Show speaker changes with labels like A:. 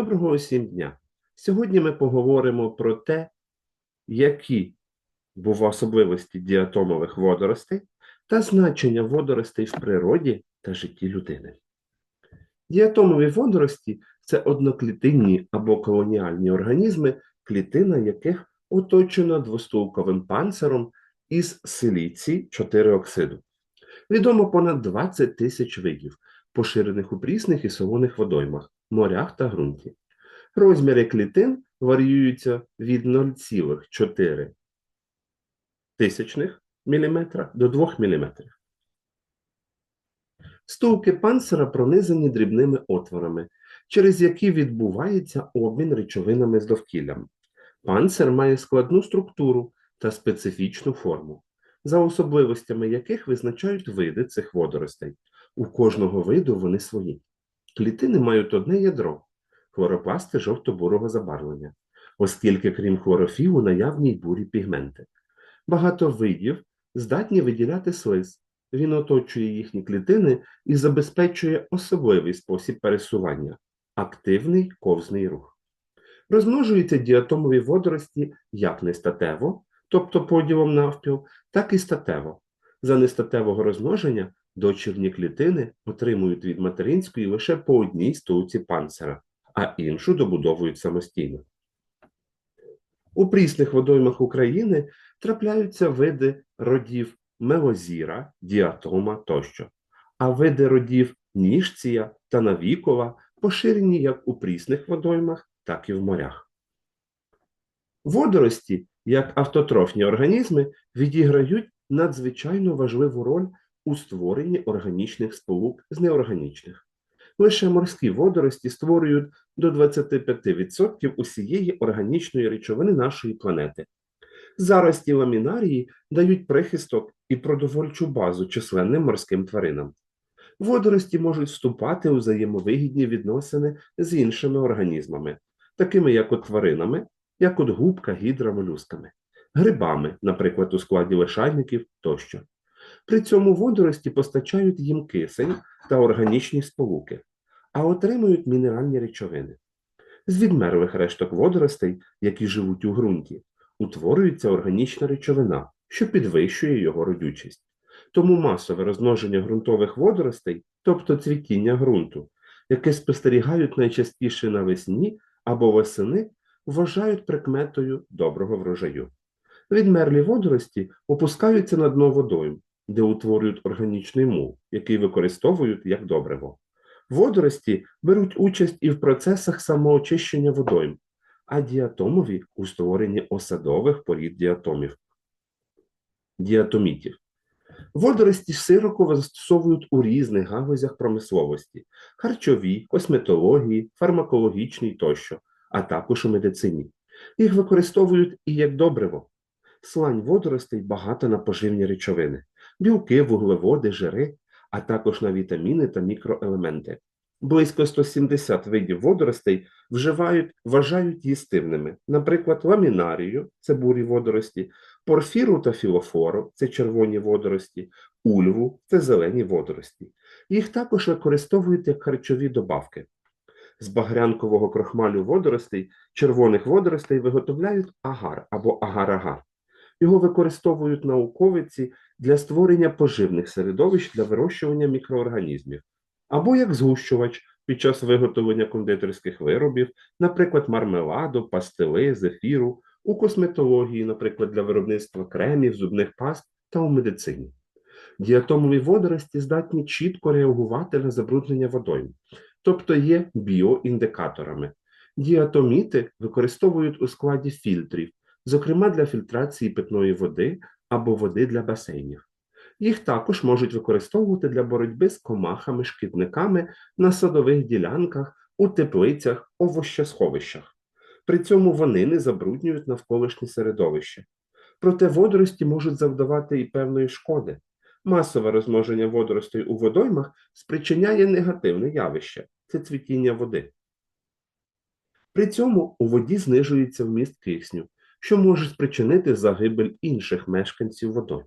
A: Доброго усім дня! Сьогодні ми поговоримо про те, які бува особливості діатомових водоростей та значення водоростей в природі та житті людини. Діатомові водорості це одноклітинні або колоніальні організми, клітина яких оточена двостулковим панциром із силіцій 4 оксиду. Відомо понад 20 тисяч видів, поширених у прісних і солоних водоймах, морях та ґрунті. Розміри клітин варіюються від 0,4 тисячних міліметра до 2 мм. Стулки панцира пронизані дрібними отворами, через які відбувається обмін речовинами з довкіллям. Панцир має складну структуру та специфічну форму, за особливостями яких визначають види цих водоростей. У кожного виду вони свої. Клітини мають одне ядро хлоропласти жовто-бурого забарвлення, оскільки, крім хлорофілу, наявні й бурі пігменти. Багато видів здатні виділяти слиз. Він оточує їхні клітини і забезпечує особливий спосіб пересування активний ковзний рух. Розмножуються діатомові водорості як нестатево, тобто поділом навпіл, так і статево. За нестатевого розмноження дочірні клітини отримують від материнської лише по одній стулці панцира, а іншу добудовують самостійно. У прісних водоймах України трапляються види родів мелозіра, діатома тощо, а види родів ніжція та навікова поширені як у прісних водоймах, так і в морях. Водорості, як автотрофні організми, відіграють надзвичайно важливу роль у створенні органічних сполук з неорганічних. Лише морські водорості створюють до 25% усієї органічної речовини нашої планети. Зарості ламінарії дають прихисток і продовольчу базу численним морським тваринам. Водорості можуть вступати у взаємовигідні відносини з іншими організмами, такими як от тваринами, як от губка, гідра, молюсками, грибами, наприклад, у складі лишайників тощо. При цьому водорості постачають їм кисень та органічні сполуки, а отримують мінеральні речовини. З відмерлих решток водоростей, які живуть у ґрунті, утворюється органічна речовина, що підвищує його родючість. Тому масове розмноження ґрунтових водоростей, тобто цвітіння ґрунту, яке спостерігають найчастіше навесні або восени, вважають прикметою доброго врожаю. Відмерлі водорості опускаються на дно водойм, де утворюють органічний мул, який використовують як добриво. Водорості беруть участь і в процесах самоочищення водойм, а діатомові у створенні осадових порід діатомів, діатомітів. Водорості широко застосовують у різних галузях промисловості, харчовій, косметології, фармакологічній тощо, а також у медицині. Їх використовують і як добриво. Слань водоростей багата на поживні речовини, білки, вуглеводи, жири, а також на вітаміни та мікроелементи. Близько 170 видів водоростей вживають, вважають їстивними, наприклад, ламінарію це бурі водорості, порфіру та філофору це червоні водорості, ульву це зелені водорості. Їх також використовують як харчові добавки. З багрянкового крохмалю водоростей, червоних водоростей виготовляють агар або агар-агар. Його використовують науковиці для створення поживних середовищ для вирощування мікроорганізмів, або як згущувач під час виготовлення кондитерських виробів, наприклад, мармеладу, пастили, зефіру, у косметології, наприклад, для виробництва кремів, зубних паст та у медицині. Діатомові водорості здатні чітко реагувати на забруднення водойм, тобто є біоіндикаторами. Діатоміти використовують у складі фільтрів, зокрема для фільтрації питної води або води для басейнів. Їх також можуть використовувати для боротьби з комахами, шкідниками на садових ділянках, у теплицях, овощесховищах. При цьому вони не забруднюють навколишнє середовище. Проте водорості можуть завдавати і певної шкоди. Масове розмноження водоростей у водоймах спричиняє негативне явище це цвітіння води. При цьому у воді знижується вміст кисню, що може спричинити загибель інших мешканців водойм.